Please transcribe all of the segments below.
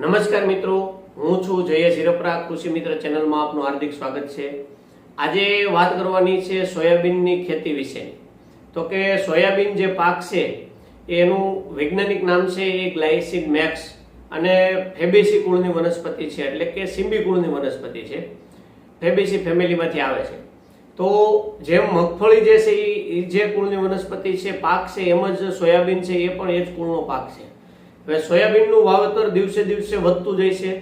નમસ્કાર મિત્રો, હું છું જયેશ હિરપરા, કૃષિ મિત્ર ચેનલમાં આપનું હાર્દિક સ્વાગત છે. આજે વાત કરવાની છે સોયાબીનની ખેતી વિશે. તો કે સોયાબીન જે પાક છે, એનું વૈજ્ઞાનિક નામ છે એ ગ્લાયસિન મેક્સ અને ફેબેસી કુળની વનસ્પતિ છે, એટલે કે સિમ્બી કુળની વનસ્પતિ છે. ફેબેસી ફેમિલીમાંથી આવે છે. તો જેમ મગફળી જે છે એ જે કુળની વનસ્પતિ છે, પાક છે, એમ જ સોયાબીન છે, એ પણ એ જ કુળનો પાક છે. હવે સોયાબીનનું વાવેતર દિવસે દિવસે વધતું જાય છે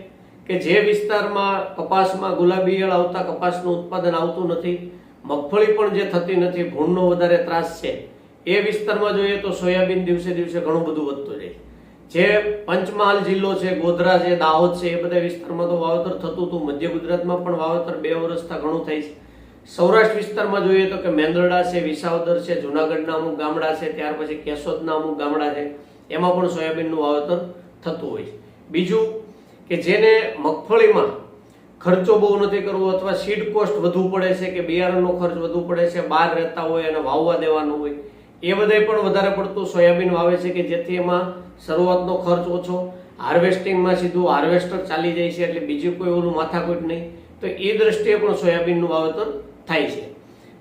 કે જે વિસ્તારમાં કપાસમાં ગુલાબી ઈયળ આવતા કપાસનું ઉત્પાદન આવતું નથી, મગફળી પણ જે થતી નથી, ભૂણનો વધારે ત્રાસ છે, એ વિસ્તારમાં જોઈએ તો સોયાબીન દિવસે દિવસે ઘણું બધું વધતું જાય જે પંચમહાલ જિલ્લો છે, ગોધરા છે, દાહોદ છે, એ બધા વિસ્તારમાં તો વાવેતર થતું હતું. મધ્ય ગુજરાતમાં પણ વાવેતર બે વર્ષથી ઘણું થાય છે. સૌરાષ્ટ્ર વિસ્તારમાં જોઈએ તો કે મેંદરડા છે, વિસાવદર છે, જુનાગઢના અમુક ગામડા છે, ત્યાર પછી કેશોદના અમુક ગામડા છે. એમાં પણ સોયાબીનનું વાવેતર થતું હોય છે. બીજું કે જેને મગફળીમાં ખર્ચો બહુ નથી કરવો અથવા સીડ કોસ્ટ વધુ પડે છે કે બિયારણનો ખર્ચ વધુ પડે છે, બહાર રહેતા હોય અને વાવવા દેવાનું હોય, એ બધાય પણ વધારે પડતું સોયાબીન વાવે છે કે જેથી એમાં શરૂઆતનો ખર્ચ ઓછો, હાર્વેસ્ટિંગમાં સીધું હાર્વેસ્ટર ચાલી જાય છે એટલે બીજું કોઈ ઓલું માથાકૂટ નહીં. તો એ દ્રષ્ટિએ પણ સોયાબીનનું વાવેતર થાય છે.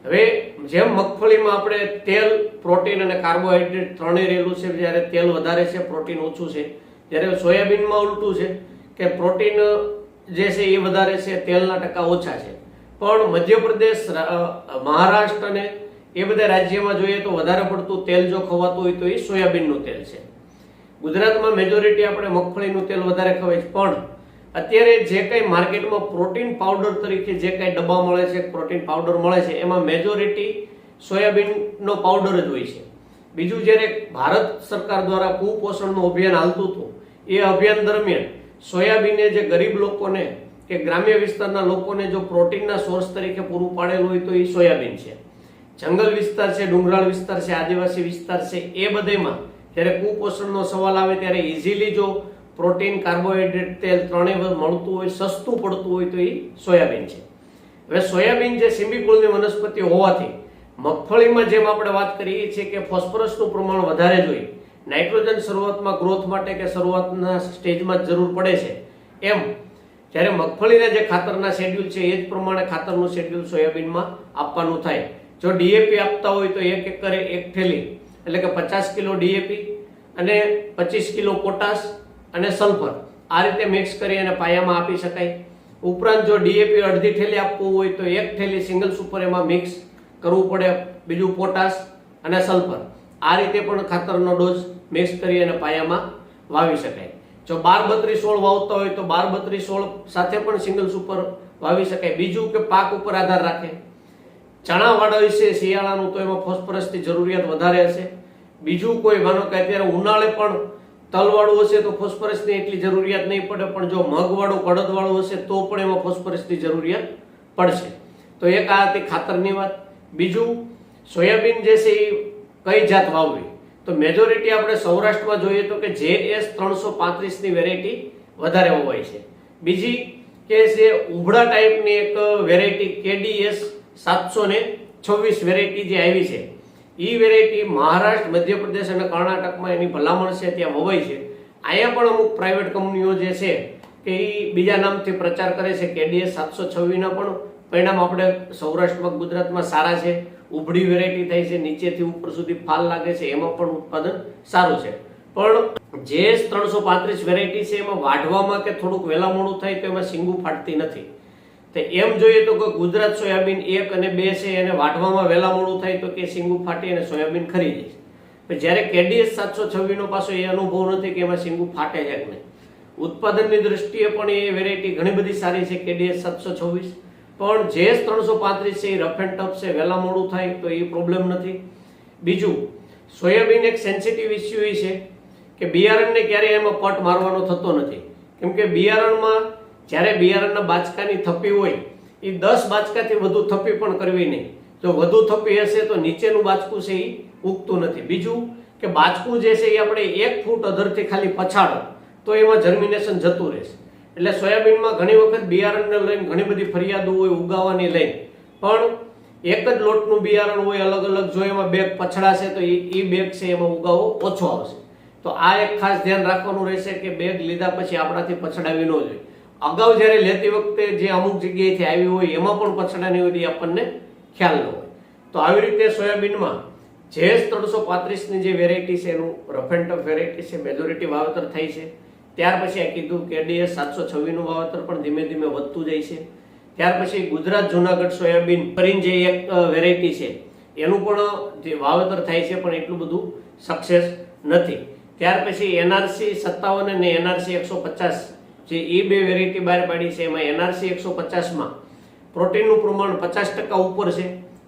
હવે જેમ મગફળીમાં આપણે તેલ, પ્રોટીન અને કાર્બોહાઈડ્રેટ ત્રણેય રહેલું છે, જ્યારે તેલ વધારે છે, પ્રોટીન ઓછું છે જ્યારે સોયાબીનમાં ઉલટું છે કે પ્રોટીન, જે છે એ વધારે છે, તેલના ટકા ઓછા છે. પણ મધ્યપ્રદેશ મહારાષ્ટ્ર અને એ બધા રાજ્યમાં જોઈએ તો વધારે પડતું તેલ જો ખવાતું હોય તો એ સોયાબીનનું તેલ છે. ગુજરાતમાં મેજોરિટી આપણે મગફળીનું તેલ વધારે ખવાય છે, પણ અત્યારે જે કંઈ માર્કેટમાં પ્રોટીન પાવડર તરીકે જે કંઈ ડબ્બા મળે છે, પ્રોટીન પાવડર મળે છે, એમાં મેજોરિટી સોયાબીનનો પાવડર જ હોય છે. બીજું જ્યારે ભારત સરકાર દ્વારા કુપોષણનું અભિયાન હાલતું હતું, એ અભિયાન દરમિયાન સોયાબીને જે ગરીબ લોકોને કે ગ્રામ્ય વિસ્તારના લોકોને જો પ્રોટીનના સોર્સ તરીકે પૂરું પાડેલું હોય તો એ સોયાબીન છે. જંગલ વિસ્તાર છે, ડુંગરાળ વિસ્તાર છે, આદિવાસી વિસ્તાર છે, એ બધેમાં જ્યારે કુપોષણનો સવાલ આવે ત્યારે ઇઝીલી જો પ્રોટીન, કાર્બોહાઈડ્રેટ, તેલ ત્રણેય મળતું હોય, સસ્તું પડતું હોય તો એ સોયાબીન છે. હવે સોયાબીન જે સિંબી કુળની વનસ્પતિ હોવાથી મગફળીમાં જેમ આપણે વાત કરીએ છીએ કે ફોસ્ફરસનું પ્રમાણ વધારે જોઈએ, નાઇટ્રોજન શરૂઆતમાં ગ્રોથ માટે કે શરૂઆતના સ્ટેજમાં જરૂર પડે છે. એમ, જ્યારે મગફળીના જે ખાતરના શેડ્યુલ છે, એ જ પ્રમાણે ખાતરનું શેડ્યુલ સોયાબીનમાં આપવાનું થાય. જો ડીએપી આપતા હોય તો એક એકરે એક થેલી, એટલે કે પચાસ કિલો ડીએપી અને પચીસ કિલો પોટાશ અને સલ્ફર આ રીતે મિક્સ કરી અને પાયામાં આપી શકાય. ઉપરાંત જો ડીએપી અડધી થેલી આપવું હોય તો એક થેલી સિંગલ સુપર એમાં મિક્સ કરવું પડે, બીજું પોટાશ અને સલ્ફર આ રીતે પણ ખાતરનો ડોઝ મિક્સ કરી અને પાયામાં વાવી શકાય. જો બાર બત્રીસ સોળ વાવતા હોય તો બાર બત્રીસ સોળ સાથે પણ સિંગલ સુપર વાવી શકાય. બીજું કે પાક ઉપર આધાર રાખે. ચણા વિશે શિયાળાનું તો એમાં ફોસ્ફરસની જરૂરિયાત વધારે હશે. બીજું કોઈ માનો કે અત્યારે ઉનાળે પણ તલવાળું હશે તો ફોસ્ફરસની એટલી જરૂરિયાત નહીં પડે, પણ જો મગવાળું, કડદવાળું હશે તો પણ એમાં ફોસ્ફરસની જરૂરિયાત પડશે. તો એક આ હતી ખાતરની વાત. બીજું, સોયાબીન જે છે એ કઈ જાત વાવવી? તો મેજોરિટી આપણે સૌરાષ્ટ્રમાં જોઈએ તો કે જે એસ ત્રણસો પાંત્રીસની વેરાયટી વધારે વવાય છે. બીજી કે છે ઉભળા ટાઈપની એક વેરાયટી કેડીએસ સાતસો ને છવ્વીસ વેરાયટી જે આવી છે. એ વેરાયટી મહારાષ્ટ્ર, મધ્યપ્રદેશ અને કર્ણાટકમાં એની ભલામણ છે, ત્યાં વવાય છે. અહીંયા પણ અમુક પ્રાઇવેટ કંપનીઓ જે છે કે એ બીજા નામથી પ્રચાર કરે છે, કેડીએસ સાતસો છવ્વીસના પણ પરિણામ આપણે સૌરાષ્ટ્રમાં, ગુજરાતમાં સારા છે. ઉભડી વેરાયટી થાય છે, નીચેથી ઉપર સુધી ફાલ લાગે છે, એમાં પણ ઉત્પાદન સારું છે. પણ જે ત્રણસો પાંત્રીસ વેરાયટી છે, એમાં વાઢવામાં કે થોડુંક વહેલા મોડું થાય તો એમાં સિંગું ફાટતી નથી. તો એમ જોઈએ તો કે ગુજરાત સોયાબીન એક અને બે છે, એને વાઢવામાં વહેલા મોડું થાય તો કે સિંગું ફાટી અને સોયાબીન ખરી જાય જ્યારે કેડીએસ સાતસો છવ્વીસનો પાછો એ અનુભવ નથી કે એમાં સિંગું ફાટે છે કે નહીં. ઉત્પાદનની દ્રષ્ટિએ પણ એ વેરાયટી ઘણી બધી સારી છે, કેડીએસ સાતસો છવ્વીસ. પણ જે ત્રણસો પાંત્રીસ છે, એ રફ એન્ડ ટફ છે, વહેલા મોડું થાય તો એ પ્રોબ્લેમ નથી. બીજું, સોયાબીન એક સેન્સિટિવ ઇસ્યુ એ છે કે બિયારણને ક્યારેય એમાં પટ મારવાનો થતો નથી. કેમ કે બિયારણમાં જ્યારે બિયારણના બાચકાની થપ્પી હોય એ દસ બાચકાથી વધુ થપ્પી પણ કરવી નહીં. જો વધુ થપ્પી હશે તો નીચેનું બાચકું છે એ ઉગતું નથી. બીજું કે બાચકું જે છે એ આપણે એક ફૂટ અધરથી ખાલી પછાડો, તો એમાં જર્મિનેશન જતું રહેશે. એટલે સોયાબીનમાં ઘણી વખત બિયારણને લઈને ઘણી બધી ફરિયાદો હોય, ઉગાવાની લઈને. પણ એક જ લોટનું બિયારણ હોય અલગ અલગ, જો એમાં બેગ પછડાશે તો એ બેગ છે એમાં ઉગાવો ઓછો આવશે. તો આ એક ખાસ ધ્યાન રાખવાનું રહેશે કે બેગ લીધા પછી આપણાથી પછડાવી ન જોઈએ. અગાઉ જ્યારે લેતી વખતે જે અમુક જગ્યાએથી આવી હોય, એમાં પણ પછડાની હોય આપણને ખ્યાલ ન હોય. તો આવી રીતે સોયાબીનમાં જેસ ત્રણસો પાંત્રીસની જે વેરાયટી છે, એનું રફ એન્ડ ટફ વેરાયટી છે મેજોરિટી વાવેતર થાય છે. ત્યાર પછી આ કીધું કેડીએસ સાતસો છવ્વીસનું વાવેતર પણ ધીમે ધીમે વધતું જાય છે. ત્યાર પછી ગુજરાત જુનાગઢ સોયાબીન કરીને જે એક વેરાયટી છે, એનું પણ જે વાવેતર થાય છે, પણ એટલું બધું સક્સેસ નથી. ત્યાર પછી એનઆરસી સત્તાવન અને એનઆરસી એકસો પચાસ જે એ બે વેરાયટી બહાર પાડી છે, એમાં એનઆરસી એકસો પચાસમાં પ્રોટીનનું પ્રમાણ પચાસ ટકા ઉપર છે.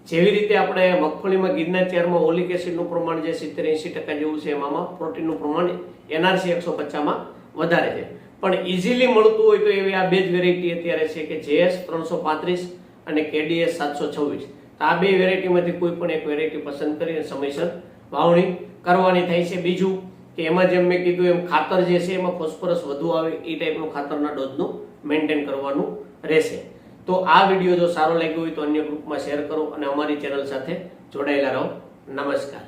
જેવી રીતે આપણે મગફળીમાં ગીરના ચારમાં ઓલિક એસિડનું પ્રમાણ જે સિત્તેર એંસી ટકા જેવું છે એમાં પ્રોટીનનું પ્રમાણ એનઆરસી એકસો પચાસમાં વધારે છે. પણ ઇઝીલી મળતું હોય તો એવી આ બે જ વેરાયટી અત્યારે છે કે જેએસ ત્રણસો પાંત્રીસ અને કેડીએસ સાતસો છવ્વીસ. આ બે વેરાયટીમાંથી કોઈ પણ એક વેરાયટી પસંદ કરીને સમયસર વાવણી કરવાની થાય છે. બીજું કે એમાં જેમ મેં કીધું, એમ ખાતર જે છે એમાં ફોસ્ફરસ વધુ આવે એ ટાઈપનું ખાતરના ડોઝનું મેન્ટેન કરવાનું રહેશે. તો આ વીડિયો જો સારો લાગ્યો હોય તો અન્ય ગ્રુપમાં શેર કરો અને અમારી ચેનલ સાથે જોડાયેલા રહો. નમસ્કાર.